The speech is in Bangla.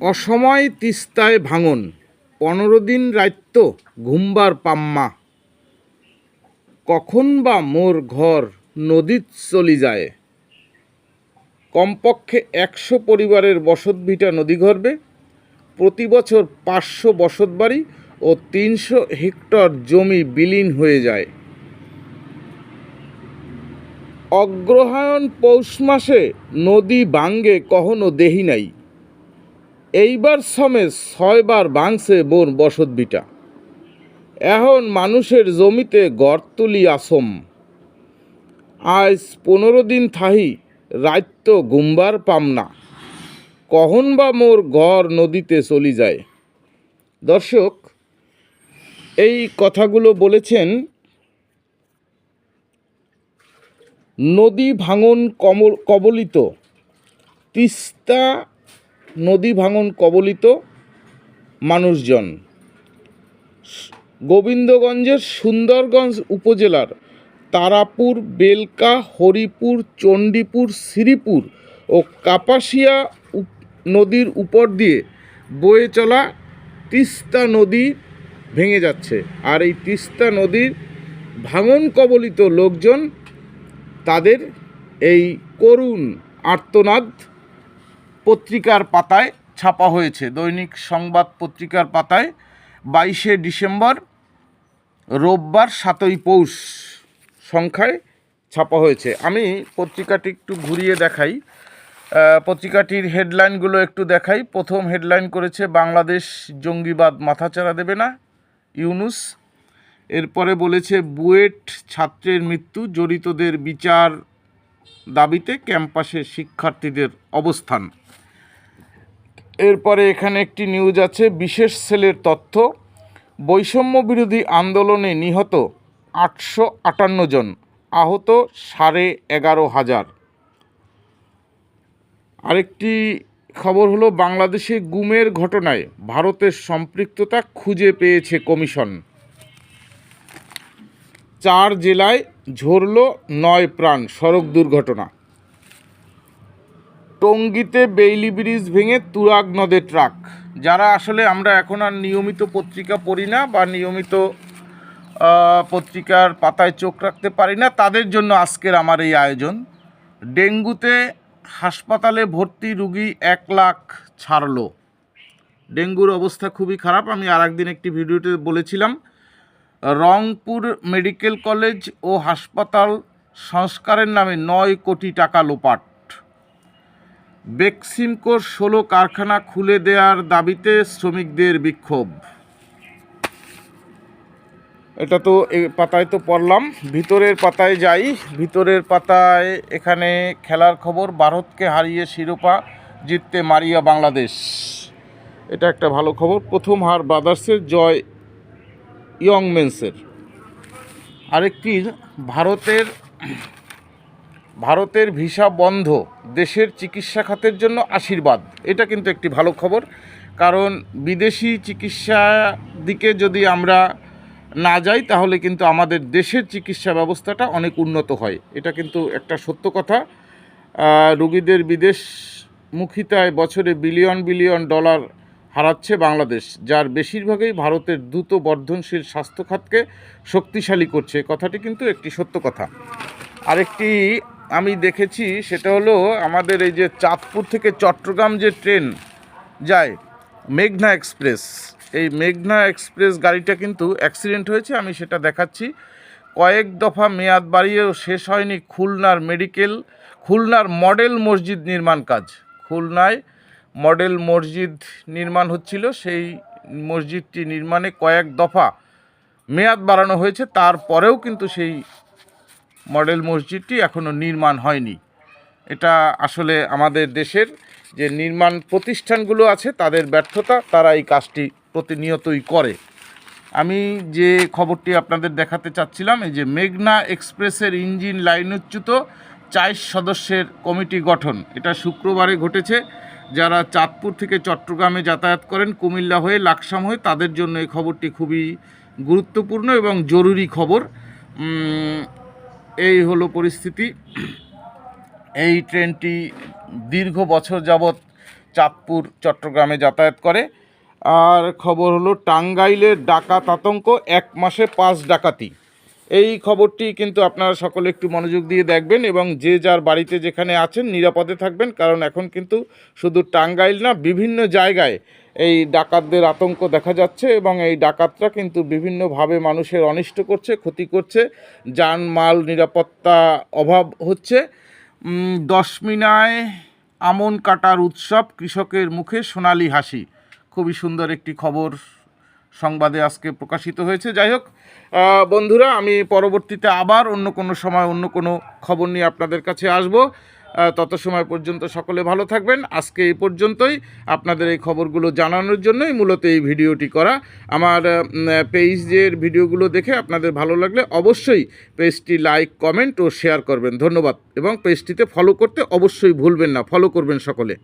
অসময় তিস্তায় ভাঙন, পনেরো দিন রাইত্য ঘুমবার পাম্মা। কখন বা মোর ঘর নদীত চলি যায়। কমপক্ষে একশো পরিবারের বসতভিটা নদীগর্ভে প্রতি বছর পাঁচশো বসতবাড়ি ও তিনশো হেক্টর জমি বিলীন হয়ে যায়। অগ্রহায়ণ পৌষ মাসে নদী বাঙ্গে কখনো দেহি নাই। এইবার সমে ছয়বার ভাঙছে বোন বসতভিটা এখন মানুষের জমিতে গড় তুলি আসম। আজ পনেরো দিন থাহি রাত্য গুম্বার পাম না। কখন বা মোর ঘর নদীতে চলি যায়। দর্শক, এই কথাগুলো বলেছেন নদী ভাঙন কমল, কবলিত তিস্তা নদী ভাঙন কবলিত মানুষজন। গোবিন্দগঞ্জের সুন্দরগঞ্জ উপজেলার তারাপুর, বেলকা, হরিপুর, চণ্ডীপুর, শ্রীপুর ও কাপাসিয়া নদীর উপর দিয়ে বয়ে চলা তিস্তা নদী ভেঙে যাচ্ছে। আর এই তিস্তা নদীর ভাঙন কবলিত লোকজন তাদের এই করুণ আর্তনাদ পত্রিকার পাতায় ছাপা হয়েছে। দৈনিক সংবাদ পত্রিকার পাতায় বাইশে ডিসেম্বর, রোববার সাতই পৌষ সংখ্যায় ছাপা হয়েছে। আমি পত্রিকাটি একটু ঘুরিয়ে দেখাই। পত্রিকাটির হেডলাইনগুলো একটু দেখাই। প্রথম হেডলাইন করেছে, বাংলাদেশ জঙ্গিবাদ মাথাচাড়া দেবে না, ইউনুস। এরপরে বলেছে, বুয়েট ছাত্রের মৃত্যু, জড়িতদের বিচার দাবিতে ক্যাম্পাসে শিক্ষার্থীদের অবস্থান। এরপরে এখানে একটি নিউজ আছে, বিশেষ সেলের তথ্য। বৈষম্য বিরোধী আন্দোলনে নিহত আটশো আটান্ন জন, আহত সাড়ে এগারো হাজার। আরেকটি খবর হলো, বাংলাদেশে গুমের ঘটনায় ভারতের সম্পৃক্ততা খুঁজে পেয়েছে কমিশন। চার জেলায় ঝরল নয় প্রাণ সড়ক দুর্ঘটনা। টঙ্গীতে বেইলি ব্রিজ ভেঙে তুরাগ নদে ট্রাক। যারা আসলে আমরা এখন আর নিয়মিত পত্রিকা পড়ি না বা নিয়মিত পত্রিকার পাতায় চোখ রাখতে পারি না, তাদের জন্য আজকের আমার এই আয়োজন। ডেঙ্গুতে হাসপাতালে ভর্তি রুগী এক লাখ ছাড়লো। ডেঙ্গুর অবস্থা খুবই খারাপ। আমি আর একদিন একটি ভিডিওতে বলেছিলাম, রংপুর মেডিকেল কলেজ ও হাসপাতাল সংস্কারের নামে নয় কোটি টাকা লোপাট। বেক্সিমকোর ষোলো কারখানা খুলে দেওয়ার দাবিতে শ্রমিকদের বিক্ষোভ। এটা তো পাতায় তো পড়লাম। ভিতরের পাতায় যাই। ভিতরের পাতায় এখানে খেলার খবর ভারতকে হারিয়ে শিরোপা জিততে মারিয়া বাংলাদেশ। এটা একটা ভালো খবর। প্রথম হার ব্রাদার্সের, জয় ইয়ং মেন্সের আরেকটি ভারতের ভারতের ভিসা বন্ধ দেশের চিকিৎসা খাতের জন্য আশীর্বাদ। এটা কিন্তু একটি ভালো খবর। কারণ বিদেশি চিকিৎসা দিকে যদি আমরা না যাই তাহলে কিন্তু আমাদের দেশের চিকিৎসা ব্যবস্থাটা অনেক উন্নত হয়। এটা কিন্তু একটা সত্য কথা। আহ, বিদেশ মুখিতায় বছরে বিলিয়ন বিলিয়ন ডলার হারাচ্ছে বাংলাদেশ যার বেশিরভাগই ভারতের দ্রুত বর্ধনশীল স্বাস্থ্য খাতকে শক্তিশালী করছে। কথাটি কিন্তু একটি সত্য কথা। আরেকটি আমি দেখেছি সেটা হলো আমাদের এই যে চাঁদপুর থেকে চট্টগ্রাম যে ট্রেন যায়, মেঘনা এক্সপ্রেস। এই মেঘনা এক্সপ্রেস গাড়িটা কিন্তু অ্যাক্সিডেন্ট হয়েছে, আমি সেটা দেখাচ্ছি। কয়েক দফা মেয়াদ বাড়িয়েও শেষ হয়নি খুলনার মেডিকেল খুলনার মডেল মসজিদ নির্মাণ কাজ। খুলনায় মডেল মসজিদ নির্মাণ হচ্ছিল, সেই মসজিদটি নির্মাণে কয়েক দফা মেয়াদ বাড়ানো হয়েছে, তারপরেও কিন্তু সেই মডেল মসজিদটি এখনও নির্মাণ হয়নি। এটা আসলে আমাদের দেশের যে নির্মাণ প্রতিষ্ঠানগুলো আছে, তাদের ব্যর্থতা, তারা এই কাজটি প্রতিনিয়তই করে। আমি যে খবরটি আপনাদের দেখাতে চাচ্ছিলাম, এই যে মেঘনা এক্সপ্রেসের ইঞ্জিন লাইনচ্যুত চাইশ সদস্যের কমিটি গঠন। এটা শুক্রবারে ঘটেছে। যারা চাঁদপুর থেকে চট্টগ্রামে যাতায়াত করেন, কুমিল্লা হয়ে লাকসাম হয়ে, তাদের জন্য এই খবরটি খুবই গুরুত্বপূর্ণ এবং জরুরি খবর। এই হলো পরিস্থিতি। এই ট্রেনটি দীর্ঘ বছর যাবৎ চাঁদপুর, চট্টগ্রামে যাতায়াত করে। আর খবর হলো, টাঙ্গাইলের ডাকাত আতঙ্ক, এক মাসে পাঁচ ডাকাতি। এই খবরটি কিন্তু আপনারা সকলে একটু মনোযোগ দিয়ে দেখবেন এবং যে যার বাড়িতে যেখানে আছেন নিরাপদে থাকবেন, কারণ এখন কিন্তু শুধু টাঙ্গাইল না, বিভিন্ন জায়গায় এই ডাকাতদের আতঙ্ক দেখা যাচ্ছে এবং এই ডাকাতরা কিন্তু বিভিন্নভাবে মানুষের অনিষ্ট করছে, ক্ষতি করছে যান মাল নিরাপত্তা অভাব হচ্ছে। দশমিনায় আমন কাটার উৎসব কৃষকের মুখে সোনালি হাসি। খুবই সুন্দর একটি খবর সংবাদে আজকে প্রকাশিত হয়েছে। যাই হোক বন্ধুরা, আমি পরবর্তীতে আবার অন্য কোনো সময় অন্য কোনো খবর নিয়ে আপনাদের কাছে আসব। তত সময় পর্যন্ত সকলে ভালো থাকবেন। আজকে এই পর্যন্তই। আপনাদের এই খবরগুলো জানানোর জন্যই মূলত এই ভিডিওটি করা। আমার পেজের ভিডিওগুলো দেখে আপনাদের ভালো লাগলে অবশ্যই পেজটি লাইক, কমেন্ট ও শেয়ার করবেন। ধন্যবাদ। এবং পেজটিতে ফলো করতে অবশ্যই ভুলবেন না। ফলো করবেন সকলে।